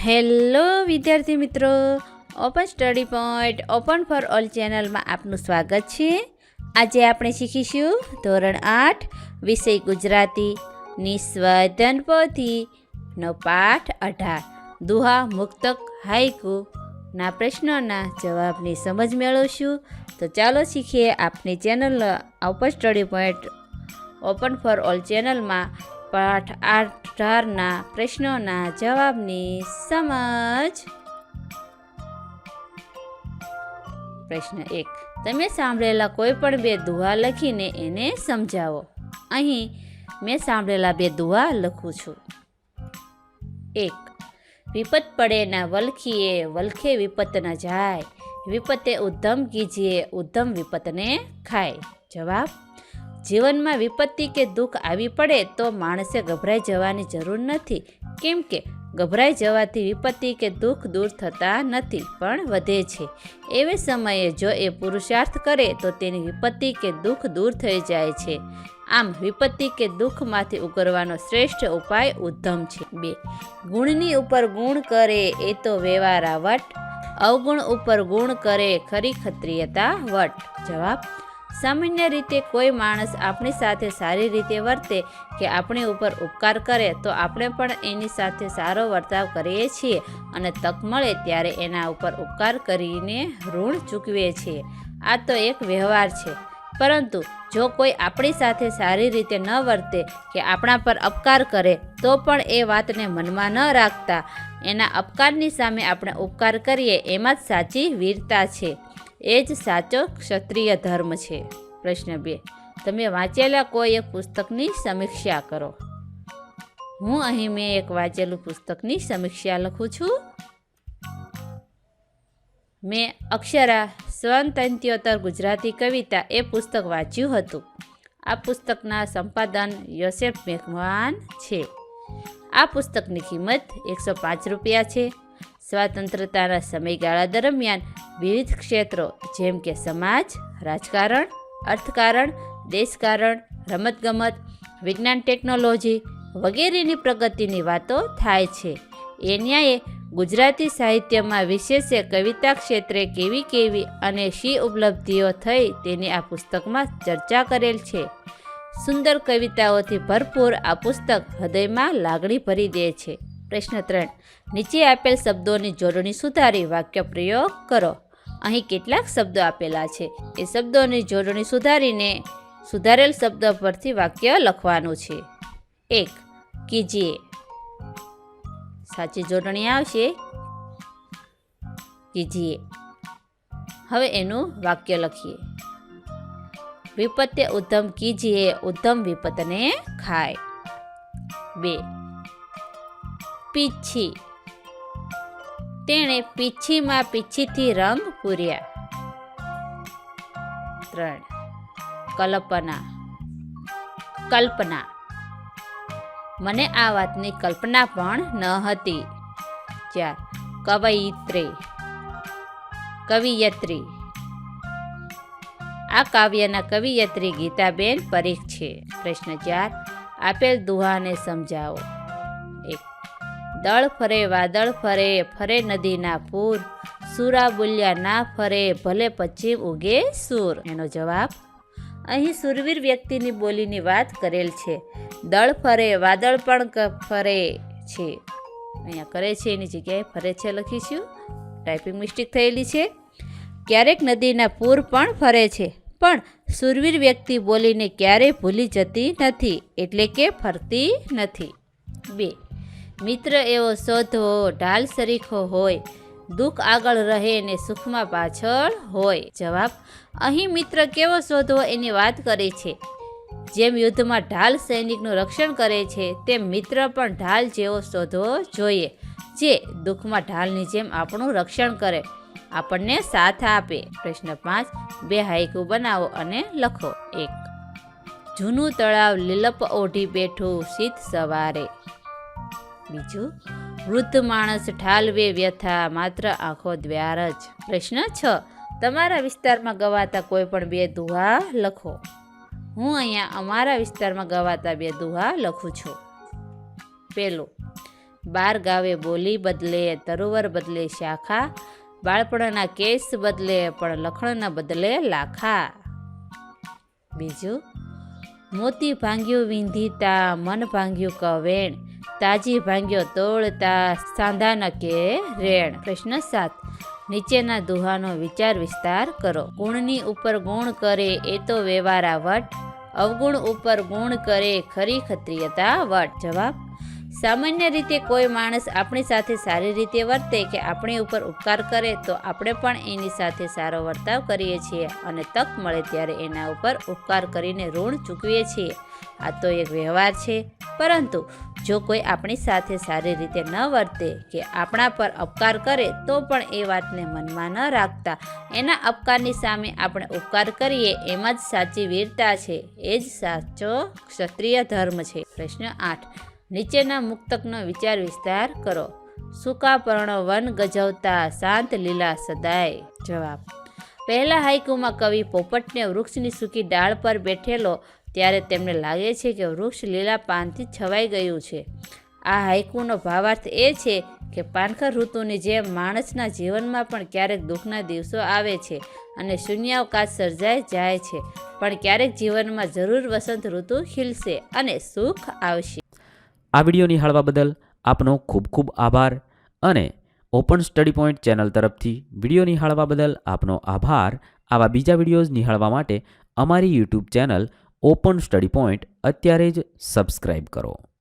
Hello વિદ્યાર્થી મિત્રો open study point open for all ચેનલમાં આપનું સ્વાગત છે. આજે આપણે શીખીશું ધોરણ આઠ, વિષય ગુજરાતી નિસ્વદન પોથીનો પાઠ અઢાર. દુહા મુક્તક હાઈકુ ના પ્રશ્નોના જવાબની સમજ મેળવશું. તો ચાલો શીખીએ આપની channel open study point open for all ચેનલમાં પાઠ અઢારના પ્રશ્નોના જવાબની સમજ. પ્રશ્ન એક. તમે સાંભળેલા કોઈ પણ બે દુહા લખીને એને સમજાવો. અહીં મેં સાંભળેલા બે દુહા લખું છું. એક. વિપત પડે ના વલખીએ, વલખે વિપત ન જાય. વિપતે ઉદ્ધમ કીજીએ, ઉદ્ધમ વિપતને ખાય. જવાબ જીવનમાં વિપત્તિ કે દુઃખ આવી પડે તો માણસે ગભરાઈ જવાની જરૂર નથી. કેમ કે ગભરાઈ જવાથી વિપત્તિ કે દુઃખ દૂર થતા નથી, પણ વધે છે. એવે સમયે જો એ પુરુષાર્થ કરે તો તેની વિપત્તિ કે દુઃખ દૂર થઈ જાય છે. આમ વિપત્તિ કે દુઃખમાંથી ઉગરવાનો શ્રેષ્ઠ ઉપાય ઉદ્ધમ છે. બે. ગુણની ઉપર ગુણ કરે એ તો વેવારા વટ. અવગુણ ઉપર ગુણ કરે ખરી ખત્રિયતા વટ. જવાબ સામાન્ય રીતે કોઈ માણસ આપણી સાથે સારી રીતે વર્તે કે આપણી ઉપર ઉપકાર કરે, તો આપણે પણ એની સાથે સારો વર્તાવ કરીએ છીએ અને તક મળે ત્યારે એના ઉપર ઉપકાર કરીને ઋણ ચૂકવીએ છીએ. આ તો એક વ્યવહાર છે. પરંતુ જો કોઈ આપણી સાથે સારી રીતે ન વર્તે કે આપણા પર અપકાર કરે, તો પણ એ વાતને મનમાં ન રાખતા. એના અપકારની સામે આપણે ઉપકાર કરીએ, એમાં જ સાચી વીરતા છે. એ જ સાચો ક્ષત્રિય ધર્મ છે. પ્રશ્ન બે. તમે વાંચેલા કોઈ એક પુસ્તકની સમીક્ષા કરો. હું અહીં મેં એક વાંચેલું પુસ્તકની સમીક્ષા લખું છું. મેં અક્ષરા સ્વતંત્યોત્તર ગુજરાતી કવિતા એ પુસ્તક વાંચ્યું હતું. આ પુસ્તકના સંપાદન યોસેફ મેઘવાન છે. આ પુસ્તકની કિંમત એકસો પાંચ રૂપિયા છે. સ્વાતંત્રતાના સમયગાળા દરમિયાન વિવિધ ક્ષેત્રો, જેમ કે સમાજ, રાજકારણ, અર્થકારણ, દેશકારણ, રમતગમત, વિજ્ઞાન ટેકનોલોજી વગેરેની પ્રગતિની વાતો થાય છે. એ ન્યાયે ગુજરાતી સાહિત્યમાં વિશેષે કવિતા ક્ષેત્રે કેવી કેવી અને શી ઉપલબ્ધિઓ થઈ તેની આ પુસ્તકમાં ચર્ચા કરેલ છે. સુંદર કવિતાઓથી ભરપૂર આ પુસ્તક હૃદયમાં લાગણી ભરી દે છે. પ્રશ્ન ત્રણ, નીચે આપેલ શબ્દોની જોડણી સુધારી વાક્ય પ્રયોગ કરો. અહીં કેટલાક શબ્દો આપેલા છે. એ શબ્દોની જોડણી સુધારીને સુધારેલ શબ્દ પરથી વાક્ય લખવાનું છે. એક, કીજીએ. સાચી જોડણી આવશે. કીજીએ. હવે એનું વાક્ય લખીએ. વિપત્ય ઉદ્ધમ કીજીએ, ઉદ્ધમ વિપતને ખાય. બે પીછી તેણે પીછીમાં પીછીથી રંગ પૂર્યા. ત્રણ. કલ્પના. કલ્પના. મને આ વાતની કલ્પના પણ ન હતી. ચાર. કવયિત્રી. કવિયત્રી. આ કાવ્યના કવિયત્રી ગીતાબેન પરીખ છે. પ્રશ્ન ચાર. આપેલ દુહાને સમજાવો. દળ ફરે, વાદળ ફરે ફરે નદીના પૂર. સુરા બોલ્યા ના ફરે, ભલે પશ્ચિમ ઉગે સૂર. એનો જવાબ? અહીં સુરવીર વ્યક્તિની બોલીની વાત કરેલ છે. દળ ફરે, વાદળ પણ ફરે છે. અહીંયા કરે છે, એની જગ્યાએ ફરે છે લખીશું. ટાઈપિંગ મિસ્ટેક થયેલી છે. ક્યારેક નદીના પૂર પણ ફરે છે, પણ સુરવીર વ્યક્તિ બોલીને ક્યારેય ભૂલી જતી નથી, એટલે કે ફરતી નથી. બે. મિત્ર એવો શોધવો ઢાલ સરીખો હોય, દુઃખ આગળ રહે ને સુખમાં પાછળ હોય. જવાબ, અહીં મિત્ર કેવો શોધવો એની વાત કરે છે. જેમ યુદ્ધમાં ઢાલ સૈનિકનું રક્ષણ કરે છે, તેમ મિત્ર પણ ઢાલ જેવો શોધવો જોઈએ, જે દુઃખમાં ઢાલની જેમ આપણું રક્ષણ કરે, આપણને સાથ આપે. પ્રશ્ન પાંચ, બે હાઈકુ બનાવો અને લખો. એક. જૂનું તળાવ લીલપ ઓઢી બેઠું, શીત સવારે. બીજું, વૃદ્ધ માણસ ઠાલવે વ્યથા, માત્ર આંખો દ્વાર જ. પ્રશ્ન છ, તમારા વિસ્તારમાં ગવાતા કોઈ પણ બે દુહા લખો. હું અહીંયા અમારા વિસ્તારમાં ગવાતા બે દુહા લખું છું. પેલું, બાર ગાવે બોલી બદલે, તરુવર બદલે શાખા, બાળપણના કેસ બદલે, પણ લખણના બદલે લાખા. બીજું, મોતી ભાંગ્યું વિંધીતા, મન ભાંગ્યું કવેણ તાજી ભાંગ્યો તોડતા સાંધા કે રેણ. પ્રશ્ન સાત. નીચેના દુહાનો વિચાર વિસ્તાર કરો. ગુણની ઉપર ગુણ કરે એ તો વેવારા વટ. અવગુણ ઉપર ગુણ કરે ખરી ખત્રિયતા વટ. જવાબ. સામાન્ય રીતે કોઈ માણસ આપણી સાથે સારી રીતે વર્તે કે આપણી ઉપર ઉપકાર કરે તો આપણે પણ એની સાથે સારો વર્તાવ કરીએ છીએ અને તક મળે ત્યારે એના ઉપર ઉપકાર કરીને ઋણ ચૂકવીએ છીએ. આ તો એક વ્યવહાર છે. પરંતુ જો કોઈ આપણી સાથે સારી રીતે ન વર્તે કે આપણા પર અપકાર કરે, તો પણ એ વાતને મનમાં ન રાખતા. એના અપકારની સામે આપણે ઉપકાર કરીએ એમાં જ સાચી વીરતા છે. એ જ સાચો ક્ષત્રિય ધર્મ છે. પ્રશ્ન આઠ. નીચેના મુક્તકનો વિચાર વિસ્તાર કરો. સૂકા વન ગજવતા, શાંત લીલા સદાય. જવાબ. પહેલા હાઈકુમાં કવિ પોપટને વૃક્ષની સૂકી ડાળ પર બેઠેલો ત્યારે તેમને લાગે છે કે વૃક્ષ લીલા પાનથી છવાઈ ગયું છે. આ હાઈકુનો ભાવાર્થ એ છે કે પાનખર ઋતુની જેમ માણસના જીવનમાં પણ ક્યારેક દુઃખના દિવસો આવે છે અને શૂન્યાવકાશ સર્જાઈ જાય છે. પણ ક્યારેક જીવનમાં જરૂર વસંત ઋતુ ખીલશે અને સુખ આવશે. આ વીડિયો નિહાળવા બદલ આપનો ખૂબ ખૂબ આભાર અને ઓપન સ્ટડી પોઈન્ટ ચેનલ તરફથી વીડિયો નિહાળવા બદલ આપનો આભાર. આવા બીજા વિડીયોઝ નિહાળવા માટે અમારી YouTube channel open study point અત્યારે જ સબસ્ક્રાઈબ કરો.